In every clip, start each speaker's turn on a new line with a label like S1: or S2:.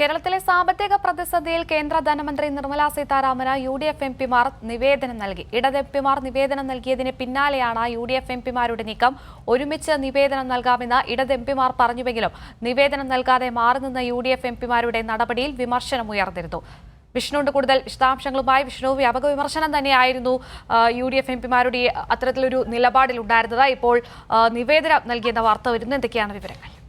S1: കേരളത്തിലെ സാമ്പത്തിക പ്രതിസന്ധിയിൽ കേന്ദ്ര ധനമന്ത്രി നിർമ്മലാ സീതാരാമന് യു ഡി എഫ് എം പിമാർ നിവേദനം നൽകി. ഇടത് എം പിമാർ നിവേദനം നൽകിയതിന് പിന്നാലെയാണ് യു ഡി എഫ് എം പിമാരുടെ നീക്കം. ഒരുമിച്ച് നിവേദനം നൽകാമെന്ന് ഇടത് എം പിമാർ പറഞ്ഞുവെങ്കിലും നിവേദനം നൽകാതെ മാറുനിന്ന യു ഡി എഫ് എം പിമാരുടെ നടപടിയിൽ വിമർശനം ഉയർന്നിരുന്നു. വിഷ്ണുവിന്റെ കൂടുതൽ വിശദാംശങ്ങളുമായി വിഷ്ണു. വ്യാപക വിമർശനം തന്നെയായിരുന്നു യു ഡി എഫ് എം പിമാരുടെ അത്തരത്തിലൊരു നിലപാടിലുണ്ടായിരുന്നത്. ഇപ്പോൾ നിവേദനം നൽകിയെന്ന വാർത്ത വരുന്നു. എന്തൊക്കെയാണ് വിവരങ്ങൾ
S2: ആ,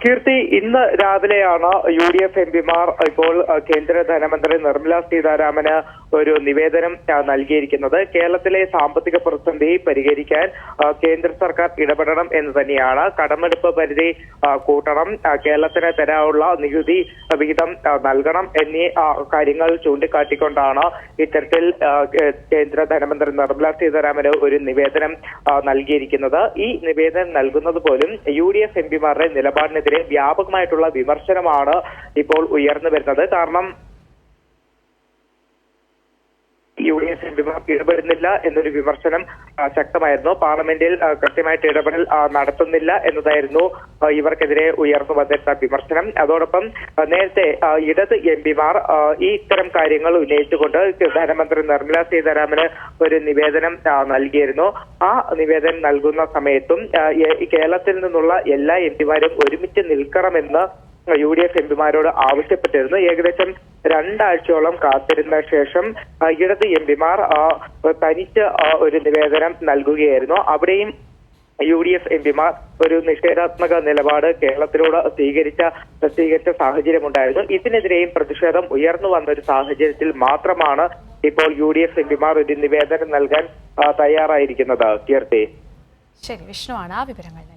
S2: കീർത്തി ഇന്ന് രാവിലെയാണ് യു ഡി എഫ് എം പിമാർ ഇപ്പോൾ കേന്ദ്ര ധനമന്ത്രി നിർമ്മല സീതാരാമന് ഒരു നിവേദനം നൽകിയിരിക്കുന്നത്. കേരളത്തിലെ സാമ്പത്തിക പ്രതിസന്ധി പരിഹരിക്കാൻ കേന്ദ്ര സർക്കാർ ഇടപെടണം എന്ന് തന്നെയാണ് കടമെടുപ്പ് പരിധി കൂട്ടണം. കേരളത്തിന് തരാനുള്ള നികുതി വിഹിതം നൽകണം എന്നീ കാര്യങ്ങൾ ചൂണ്ടിക്കാട്ടിക്കൊണ്ടാണ് ഇത്തരത്തിൽ കേന്ദ്ര ധനമന്ത്രി നിർമ്മല സീതാരാമന് ഒരു നിവേദനം നൽകിയിരിക്കുന്നത്. ഈ നിവേദനം നൽകുന്നത് പോലും യു ഡി എഫ് എം പിമാരുടെ നിലപാടിനെതിരെ വ്യാപകമായിട്ടുള്ള വിമർശനമാണ് ഇപ്പോൾ ഉയർന്നു വരുന്നത്. കാരണം യു ഡി എഫ് ഇടപെടുന്നില്ല എന്നൊരു വിമർശനം ശക്തമായിരുന്നു. പാർലമെന്റിൽ കൃത്യമായിട്ട് ഇടപെടൽ നടത്തുന്നില്ല എന്നതായിരുന്നു ഇവർക്കെതിരെ ഉയർന്നു വന്നിരുന്ന വിമർശനം. അതോടൊപ്പം നേരത്തെ ഇടത് എം പിമാർ ഈ ഇത്തരം കാര്യങ്ങൾ ഉന്നയിച്ചുകൊണ്ട് ധനമന്ത്രി നിർമ്മല സീതാരാമന് ഒരു നിവേദനം നൽകിയിരുന്നു. ആ നിവേദനം നൽകുന്ന സമയത്തും കേരളത്തിൽ നിന്നുള്ള എല്ലാ എം പിമാരും ഒരുമിച്ച് നിൽക്കണമെന്ന് യു ഡി എഫ് എംപിമാരോട് ആവശ്യപ്പെട്ടിരുന്നു. ഏകദേശം രണ്ടാഴ്ചയോളം കാത്തിരുന്ന ശേഷം ഇടത് എംപിമാർ തനിച്ച് ഒരു നിവേദനം നൽകുകയായിരുന്നു. അവിടെയും യു ഡി എഫ് എംപിമാർ ഒരു നിഷേധാത്മക നിലപാട് കേരളത്തിലൂടെ സ്വീകരിച്ച സ്വീകരിച്ച സാഹചര്യമുണ്ടായിരുന്നു. ഇതിനെതിരെയും പ്രതിഷേധം ഉയർന്നു വന്ന ഒരു സാഹചര്യത്തിൽ മാത്രമാണ് ഇപ്പോൾ യു ഡി എഫ് എംപിമാർ ഒരു നിവേദനം നൽകാൻ തയ്യാറായിരിക്കുന്നത്. കീർത്തി.
S1: ശരി വിഷ്ണുവാണ് ആ വിവരങ്ങൾ.